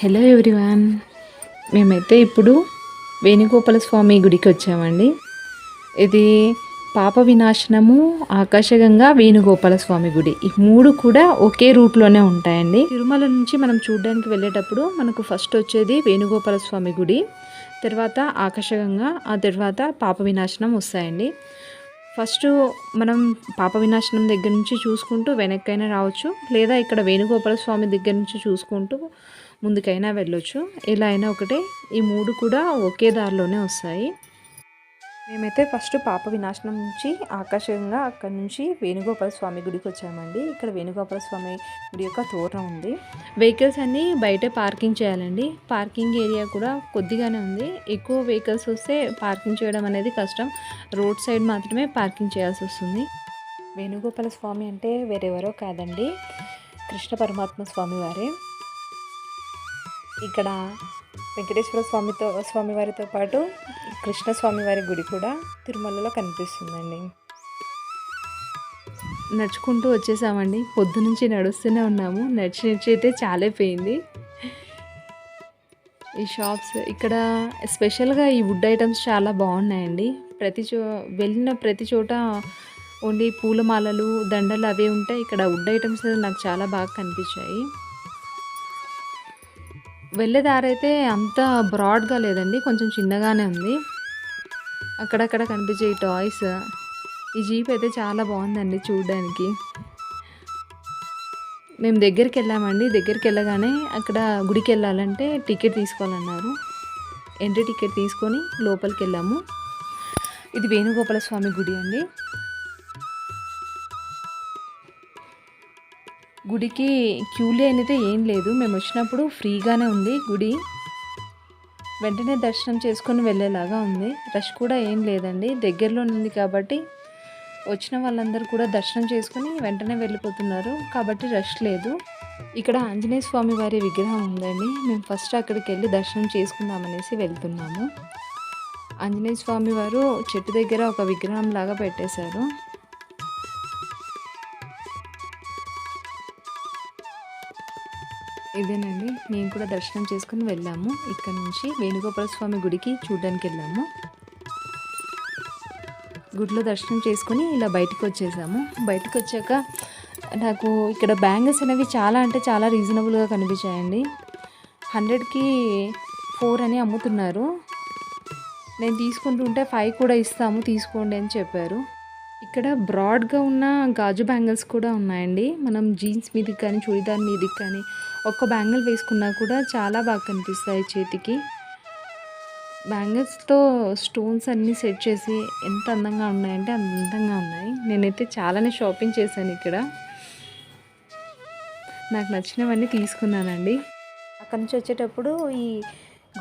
Hello everyone మేమైతే ఇప్పుడు వేణుగోపాల స్వామి గుడికి వచ్చామండి. ఇది పాప వినాశనము ఆకాశగంగా వేణుగోపాల స్వామి గుడి. ఈ మూడు కూడా ఒకే రూట్లోనే ఉంటాయండి. తిరుమల నుంచి మనం చూడడానికి వెళ్ళేటప్పుడు మనకు ఫస్ట్ వచ్చేది వేణుగోపాల స్వామి గుడి. తర్వాత ఆకాశగంగా ఆ తర్వాత పాప వినాశనం వస్తాయండి. ఫస్ట్ మనం పాప వినాశనం దగ్గర నుంచి చూసుకుంటూ వెనక్కైనా రావచ్చు. లేదా ఇక్కడ వేణుగోపాల స్వామి దగ్గర నుంచి చూసుకుంటూ ముందుకైనా వెళ్ళొచ్చు. ఇలా అయినా ఒకటే ఈ మూడు కూడా ఒకే దారిలోనే వస్తాయి. మేమైతే ఫస్ట్ పాప వినాశనం నుంచి ఆకాశంగా అక్కడ నుంచి వేణుగోపాల స్వామి గుడికి వచ్చామండి. ఇక్కడ వేణుగోపాల స్వామి గుడి యొక్క తోరణం ఉంది. వెహికల్స్ అన్నీ బయటే పార్కింగ్ చేయాలండి. పార్కింగ్ ఏరియా కూడా కొద్దిగానే ఉంది. ఎక్కువ వెహికల్స్ వస్తే పార్కింగ్ చేయడం అనేది కష్టం. రోడ్ సైడ్ మాత్రమే పార్కింగ్ చేయాల్సి వస్తుంది. వేణుగోపాల స్వామి అంటే వేరెవరో కాదండి. కృష్ణ పరమాత్మ స్వామి వారే. ఇక్కడ వెంకటేశ్వర స్వామితో స్వామివారితో పాటు కృష్ణ స్వామివారి గుడి కూడా తిరుమలలో కనిపిస్తుందండి. నడుచుకుంటూ వచ్చేసామండి. పొద్దు నుంచి నడుస్తూనే ఉన్నాము. నడిచి నడిచి అయితే చాలా పోయింది ఈ షాప్స్ ఇక్కడ స్పెషల్గా ఈ వుడ్ ఐటమ్స్ చాలా బాగున్నాయండి. ప్రతి చో వెళ్ళిన ప్రతి చోట ఓన్లీ పూలమాలలు దండలు అవే ఉంటాయి. ఇక్కడ వుడ్ ఐటమ్స్ నాకు చాలా బాగా కనిపించాయి. వెళ్ళే దారి అయితే అంత బ్రాడ్గా లేదండి. కొంచెం చిన్నగానే ఉంది. అక్కడక్కడ కనిపించే ఈ టాయ్స్ ఈ జీప్ అయితే చాలా బాగుందండి చూడడానికి. మేము దగ్గరికి వెళ్ళామండి. దగ్గరికి వెళ్ళగానే అక్కడ గుడికి వెళ్ళాలంటే టికెట్ తీసుకోవాలన్నారు. ఎంట్రీ టికెట్ తీసుకొని లోపలికి వెళ్ళాము. ఇది వేణుగోపాల స్వామి గుడి అండి. గుడికి క్యూలీ అనేది ఏం లేదు. మేము వచ్చినప్పుడు ఫ్రీగానే ఉంది గుడి. వెంటనే దర్శనం చేసుకొని వెళ్ళేలాగా ఉంది. రష్ కూడా ఏం లేదండి. దగ్గరలో ఉంది కాబట్టి వచ్చిన వాళ్ళందరూ కూడా దర్శనం చేసుకుని వెంటనే వెళ్ళిపోతున్నారు. కాబట్టి రష్ లేదు. ఇక్కడ ఆంజనేయ స్వామి వారి విగ్రహం ఉందండి. మేము ఫస్ట్ అక్కడికి వెళ్ళి దర్శనం చేసుకుందామనేసి వెళ్తున్నాము. ఆంజనేయ స్వామి వారు చెట్టు దగ్గర ఒక విగ్రహం లాగా పెట్టేశారు. ఇదేనండి. మేము కూడా దర్శనం చేసుకుని వెళ్ళాము. ఇక్కడ నుంచి వేణుగోపాల స్వామి గుడికి చూడడానికి వెళ్ళాము. గుడిలో దర్శనం చేసుకుని ఇలా బయటకు వచ్చేసాము. బయటకు వచ్చాక నాకు ఇక్కడ బ్యాంగిల్స్ అనేవి చాలా అంటే చాలా రీజనబుల్గా కనిపించాయండి. హండ్రెడ్కి ఫోర్ అని అమ్ముతున్నారు. నేను తీసుకుంటుంటే ఫైవ్ కూడా ఇస్తాము తీసుకోండి అని చెప్పారు. ఇక్కడ బ్రాడ్గా ఉన్న గాజు బ్యాంగిల్స్ కూడా ఉన్నాయండి. మనం జీన్స్ మీదకి కానీ చూడిదార్ మీదకి కానీ ఒక్క బ్యాంగిల్ వేసుకున్నా కూడా చాలా బాగా కనిపిస్తాయి చేతికి. బ్యాంగిల్స్తో స్టోన్స్ అన్నీ సెట్ చేసి ఎంత అందంగా ఉన్నాయంటే అందంగా ఉన్నాయి. నేనైతే చాలానే షాపింగ్ చేశాను ఇక్కడ. నాకు నచ్చినవన్నీ తీసుకున్నానండి. అక్కడి నుంచి వచ్చేటప్పుడు ఈ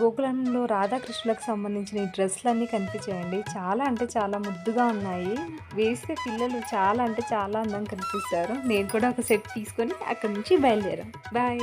గోకులంలో రాధాకృష్ణులకు సంబంధించిన ఈ డ్రెస్సులన్నీ కనిపించాయండి. చాలా అంటే చాలా ముద్దుగా ఉన్నాయి. వేస్తే పిల్లలు చాలా అంటే చాలా అందంగా కనిపిస్తారు. నేను కూడా ఒక సెట్ తీసుకొని అక్కడి నుంచి బయలుదేరాం బాయ్.